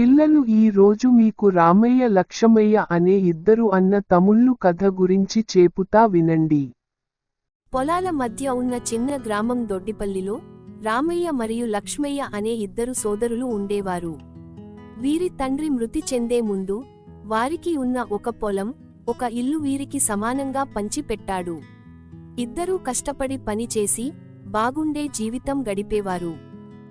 పిల్లలు ఈ రోజు మీకు రామయ్య లక్ష్మయ్య అనే ఇద్దరు అన్న తముళ్ళు కథ గురించి చేపుతా వినండి. పొలాల మధ్య ఉన్న చిన్న గ్రామం దొడ్డిపల్లిలో రామయ్య మరియు లక్ష్మయ్య అనే ఇద్దరు సోదరులు ఉండేవారు. వీరి తండ్రి మృతి చెందే ముందు వారికి ఉన్న ఒక పొలం ఒక ఇల్లు వీరికి సమానంగా పంచిపెట్టాడు. ఇద్దరూ కష్టపడి పనిచేసి బాగుండే జీవితం గడిపేవారు.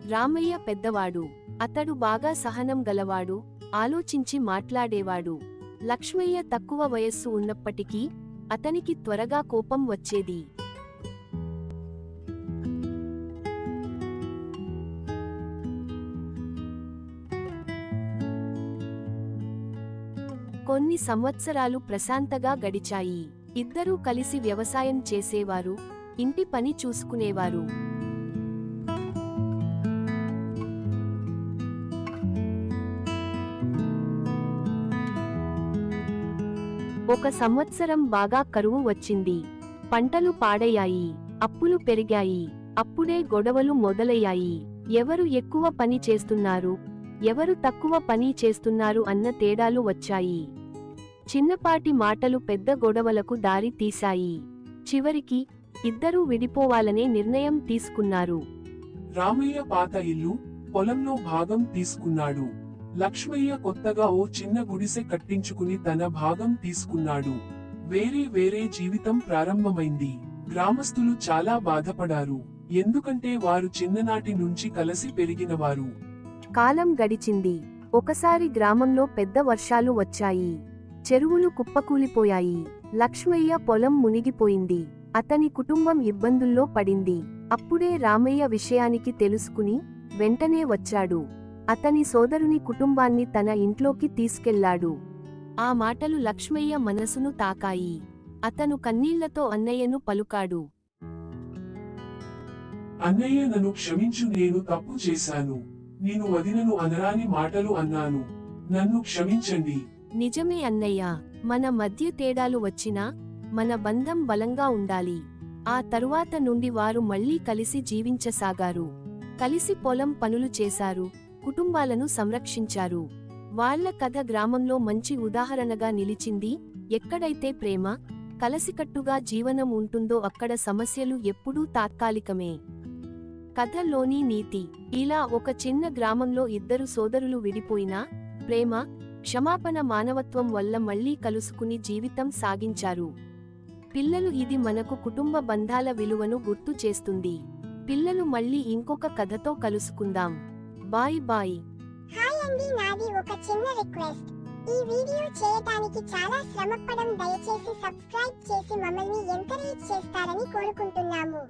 రామయ్య పెద్దవాడు. అతడు బాగా సహనం గలవాడు ఆలోచించి మాట్లాడేవాడు. లక్ష్మయ్య తక్కువ వయస్సు ఉన్నప్పటికీ అతనికి త్వరగా కోపం వచ్చేది. కొన్ని సంవత్సరాలు ప్రశాంతగా గడిచాయి. ఇద్దరూ కలిసి వ్యవసాయం చేసేవారు ఇంటి పని చూసుకునేవారు. ఒక సంవత్సరం బాగా కరువు వచ్చింది. పంటలు పాడయ్యాయి అప్పులు పెరిగాయి అప్పుడే గొడవలు మొదలయ్యాయి. ఎవరు ఎక్కువ పని చేస్తున్నారు? ఎవరు తక్కువ పని చేస్తున్నారు అన్న తేడాలు వచ్చాయి. చిన్నపాటి మాటలు పెద్ద గొడవలకు దారి తీశాయి. చివరికి ఇద్దరూ విడిపోవాలనే నిర్ణయం తీసుకున్నారు. రామయ్య పాత ఇల్లు పొలంలో భాగం తీసుకున్నాడు. లక్ష్మయ్య కొత్తగా ఓ చిన్న గుడిసె కట్టించుకుని తన భాగం తీసుకున్నాడు. వేరే వేరే జీవితం ప్రారంభమైంది. గ్రామస్తులు చాలా బాధపడారు. ఎందుకంటే వారు చిన్ననాటి నుంచి కలిసి పెరిగినవారు. కాలం గడిచింది. ఒకసారి గ్రామంలో పెద్ద వర్షాలు వచ్చాయి. చెరువులు కుప్పకూలిపోయాయి. లక్ష్మయ్య పొలం మునిగిపోయింది. అతని కుటుంబం ఇబ్బందుల్లో పడింది. అప్పుడే రామయ్య విషయానికి తెలుసుకుని వెంటనే వచ్చాడు. అతని సోదరుని కుటుంబాన్ని తన ఇంట్లోకి తీసుకెళ్ళాడు. ఆ మాటలు లక్ష్మయ్య మనసును తాకాయి. అతను కన్నీళ్ళతో అన్నయ్యను పలుకాడు. అన్నయ్య నన్ను క్షమించు నేను తప్పు చేశాను. నేను వదినను అనరాని మాటలు అన్నాను. నన్ను క్షమించండి. నిజమే అన్నయ్య. మన మధ్య తేడాలు వచ్చినా మన బంధం బలంగా ఉండాలి. ఆ తరువాత నుండి వారు మళ్ళీ కలిసి జీవించసాగారు. కలిసి పొలం పనులు చేశారు. కుటుంబాలను సంరక్షించారు. వాళ్ళ కథ గ్రామంలో మంచి ఉదాహరణగా నిలిచింది. ఎక్కడైతే ప్రేమ కలసికట్టుగా జీవనం ఉంటుందో అక్కడ సమస్యలు ఎప్పుడూ తాత్కాలికమే. కథలోని నీతి. ఇలా ఒక చిన్న గ్రామంలో ఇద్దరు సోదరులు విడిపోయినా ప్రేమ క్షమాపణ మానవత్వం వల్ల మళ్ళీ కలుసుకుని జీవితం సాగించారు. పిల్లలు ఇది మనకు కుటుంబ బంధాల విలువను గుర్తు చేస్తుంది. పిల్లలు మళ్ళీ ఇంకొక కథతో కలుసుకుందాం. Bye bye. హాయ్ అండి నాది ఒక చిన్న రిక్వెస్ట్. ఈ వీడియో చేయడానికి చాలా శ్రమపడం దయచేసి సబ్స్క్రైబ్ చేసి మమ్మల్ని ఎంకరేజ్ చేస్తారని కోరుకుంటున్నాము.